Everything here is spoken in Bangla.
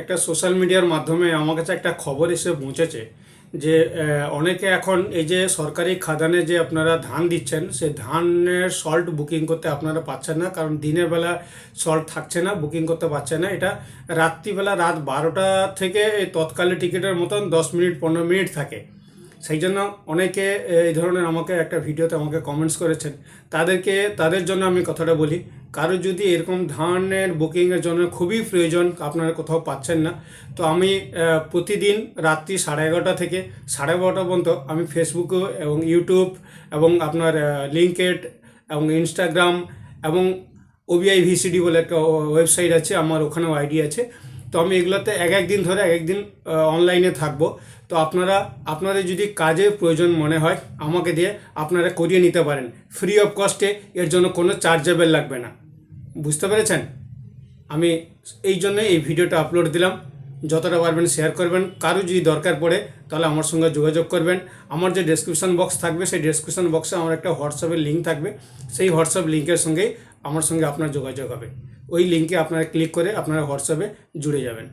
একটা সোশ্যাল মিডিয়ার মাধ্যমে আমার কাছে একটা খবর এসে পৌঁছেছে যে অনেকে এখন এই যে সরকারি খাদানে যে আপনারা ধান দিচ্ছেন, সে ধানের সল্ট বুকিং করতে আপনারা পাচ্ছেন না, কারণ দিনের বেলা সল্ট থাকছে না বুকিং করতে পারছে না। এটা রাত্রিবেলা রাত বারোটা থেকে এই তৎকালে টিকিটের মতন দশ মিনিট, পনেরো মিনিট থাকে। সেই জন্য অনেকে এই ধরনের আমাকে একটা ভিডিওতে আমাকে কমেন্টস করেছেন। তাদেরকে, তাদের জন্য আমি কথাটা বলি। কারও যদি এরকম ধানের বুকিংয়ের জন্য খুবই প্রয়োজন, আপনারা কোথাও পাচ্ছেন না, তো আমি প্রতিদিন রাত্রি সাড়ে এগারোটা থেকে সাড়ে বারোটা পর্যন্ত আমি ফেসবুকে এবং ইউটিউব এবং আপনার লিঙ্কেড এবং ইনস্টাগ্রাম এবং ওবিআই ভিসিডি বলে একটা ওয়েবসাইট আছে, আমার ওখানেও আইডি আছে। তো আমি এগুলোতে এক এক দিন ধরে এক এক দিন অনলাইনে থাকব। তো আপনারা, আপনাদের যদি কাজে প্রয়োজন মনে হয়, আমাকে দিয়ে আপনারা করিয়ে নিতে পারেন। ফ্রি অফ কস্টে এর জন্য কোনো চার্জেবল লাগবে না। বুঝতে পেরেছেন? আমি এই জন্য এই ভিডিওটা আপলোড দিলাম। যতটা পারবেন শেয়ার করবেন। কারও যদি দরকার পড়ে, তাহলে আমার সঙ্গে যোগাযোগ করবেন। আমার যে ডেসক্রিপশন বক্স থাকবে, সেই ডেসক্রিপশন বক্সে আমার একটা হোয়াটসঅ্যাপের লিঙ্ক থাকবে। সেই হোয়াটসঅ্যাপ লিঙ্কের সঙ্গেই আমার সঙ্গে আপনার যোগাযোগ হবে। ওই লিঙ্কে আপনারা ক্লিক করে আপনারা হোয়াটসঅ্যাপে জুড়ে যাবেন।